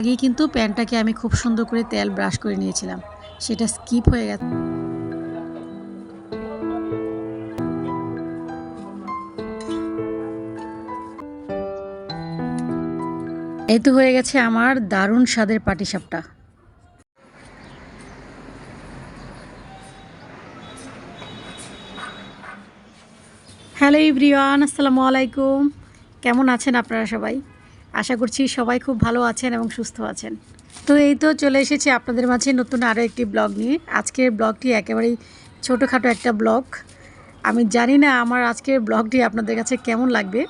আগেই কিন্তু প্যানটাকে আমি খুব সুন্দর করে তেল ব্রাশ করে নিয়েছিলাম। সেটা স্কিপ হয়ে গেছে। এই তো হয়ে গেছে আমার দারুণ স্বাদের পাটিসাপটা। হ্যালো ইব্রিয়ান আসসালামু আলাইকুম। কেমন আছেন আপনারা সবাই? আশা করছি সবাই খুব ভালো আছেন এবং সুস্থ আছেন। তো এই তো চলে এসেছি আপনাদের মাঝে নতুন আরও একটি ব্লগ নিয়ে। আজকের ব্লগটি একেবারেই ছোটোখাটো একটা ব্লগ। আমি জানি না আমার আজকের ব্লগটি আপনাদের কাছে কেমন লাগবে।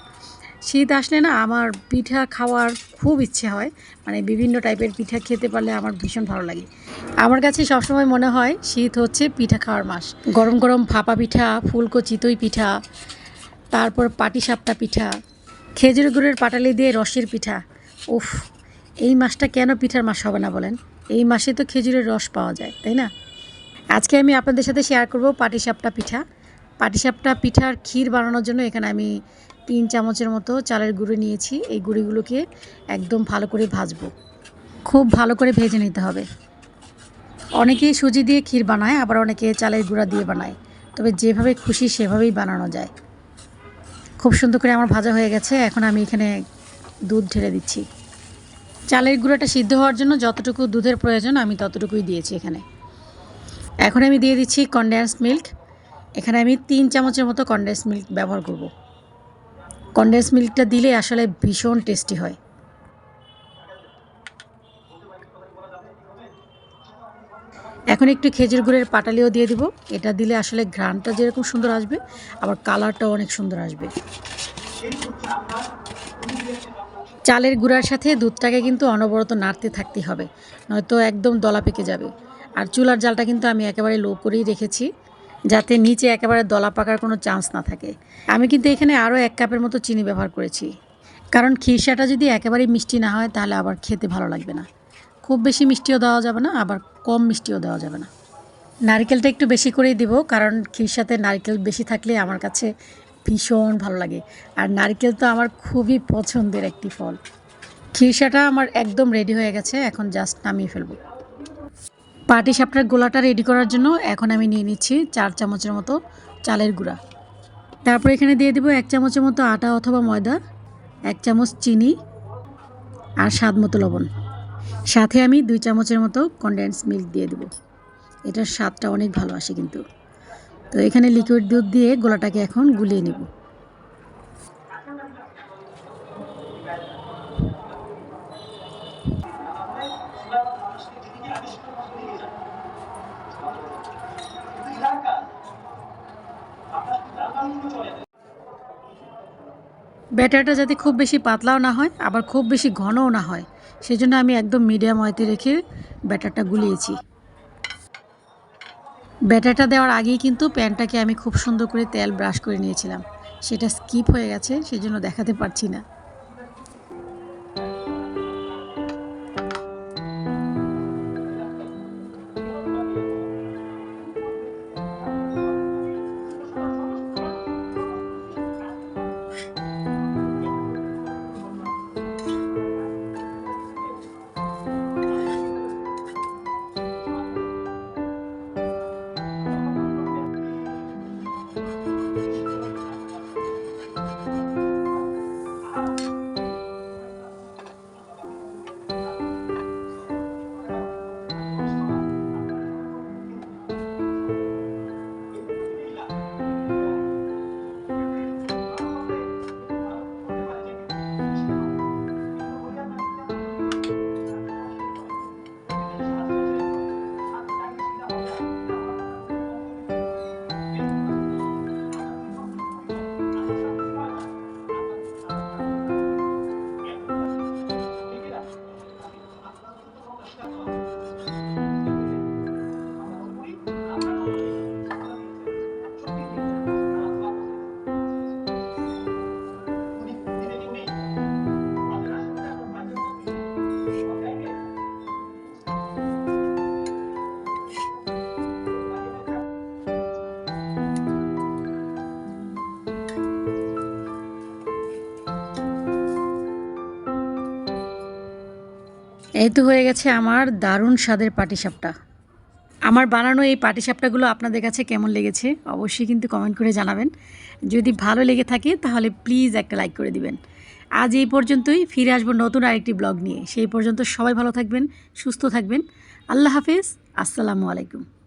শীত আসলে না আমার পিঠা খাওয়ার খুব ইচ্ছে হয়। মানে বিভিন্ন টাইপের পিঠা খেতে পারলে আমার ভীষণ ভালো লাগে। আমার কাছে সবসময় মনে হয় শীত হচ্ছে পিঠা খাওয়ার মাস। গরম গরম ভাপা পিঠা ফুলকো চিতই পিঠা, তারপর পাটিসাপটা পিঠা খেজুর গুড়ের পাটালি দিয়ে রসের পিঠা। উফ, এই মাসটা কেন পিঠার মাস হবে না বলেন? এই মাসে তো খেজুরের রস পাওয়া যায়, তাই না? আজকে আমি আপনাদের সাথে শেয়ার করব পাটিসাপটা পিঠা। পাটিসাপটা পিঠার ক্ষীর বানানোর জন্য এখানে আমি তিন চামচের মতো চালের গুঁড়ো নিয়েছি। এই গুঁড়িগুলোকে একদম ভালো করে ভাজবো। খুব ভালো করে ভেজে নিতে হবে। অনেকেই সুজি দিয়ে ক্ষীর বানায়, আবার অনেকে চালের গুঁড়া দিয়ে বানায়। তবে যেভাবে খুশি সেভাবেই বানানো যায়। খুব সুন্দর করে আমার ভাজা হয়ে গেছে, এখন আমি এখানে দুধ ঢেলে দিচ্ছি। চালের গুঁড়োটা সিদ্ধ হওয়ার জন্য যতটুকু দুধের প্রয়োজন আমি ততটুকুই দিয়েছি এখানে। এখন আমি দিয়ে দিচ্ছি কন্ডেন্স মিল্ক এখানে আমি তিন চামচের মতো কন্ডেন্স মিল্ক ব্যবহার করব। কন্ডেন্স মিল্কটা দিলে আসলে ভীষণ টেস্টি হয়। এখন একটু খেজুর গুড়ের পাটালিও দিয়ে দিব। এটা দিলে আসলে ঘ্রাণটা যেরকম সুন্দর আসবে, আবার কালারটাও অনেক সুন্দর আসবে। চালের গুঁড়ার সাথে দুধটাকে কিন্তু অনবরত নাড়তে থাকতে হবে, নয়তো একদম দলা পেকে যাবে। আর চুলার জালটা কিন্তু আমি একেবারে লো করেই রেখেছি, যাতে নিচে একেবারে দলা পাকার কোনো চান্স না থাকে। আমি কিন্তু এখানে আরও এক কাপের মতো চিনি ব্যবহার করেছি। কারণ খিরসাটা যদি একেবারেই মিষ্টি না হয়, তাহলে আবার খেতে ভালো লাগবে না। খুব বেশি মিষ্টিও দেওয়া যাবে না, আবার কম মিষ্টিও দেওয়া যাবে না। নারকেলটা একটু বেশি করেই দিব, কারণ ক্ষীর সাথে নারকেল বেশি থাকলে আমার কাছে ভীষণ ভালো লাগে। আর নারকেল তো আমার খুবই পছন্দের একটি ফল। ক্ষীরসাটা আমার একদম রেডি হয়ে গেছে, এখন জাস্ট নামিয়ে ফেলব। পাটি সাপটার গোলাটা রেডি করার জন্য এখন আমি নিয়ে নিচ্ছি চার চামচের মতো চালের গুঁড়া। তারপর এখানে দিয়ে দেবো এক চামচের মতো আটা অথবা ময়দা, এক চামচ চিনি আর স্বাদ মতো লবণ। সাথে আমি দুই চামচের মতো কনডেন্স মিল্ক দিয়ে দেবো। এটার স্বাদটা অনেক ভালো আসে কিন্তু। তো এখানে লিকুইড দুধ দিয়ে গোলাটাকে এখন গুলিয়ে নেব। ব্যাটারটা যাতে খুব বেশি পাতলাও না হয়, আবার খুব বেশি ঘনও না হয়, সেজন্য আমি একদম মিডিয়াম ওয়েতে রেখে ব্যাটারটা গুলিয়েছি। ব্যাটারটা দেওয়ার আগেই কিন্তু প্যানটাকে আমি খুব সুন্দর করে তেল ব্রাশ করে নিয়েছিলাম। সেটা স্কিপ হয়ে গেছে, সেজন্য দেখাতে পারছি না। এই তো হয়ে গেছে আমার দারুণ স্বাদের পাটিসাপটা। আমার বানানো এই পাটিসাপটাগুলো আপনাদের কাছে কেমন লেগেছে অবশ্যই কিন্তু কমেন্ট করে জানাবেন। যদি ভালো লেগে থাকে তাহলে প্লিজ একটা লাইক করে দিবেন। আজ এই পর্যন্তই, ফিরে আসব নতুন আরেকটি ব্লগ নিয়ে। সেই পর্যন্ত সবাই ভালো থাকবেন, সুস্থ থাকবেন। আল্লাহ হাফেজ, আসসালামু আলাইকুম।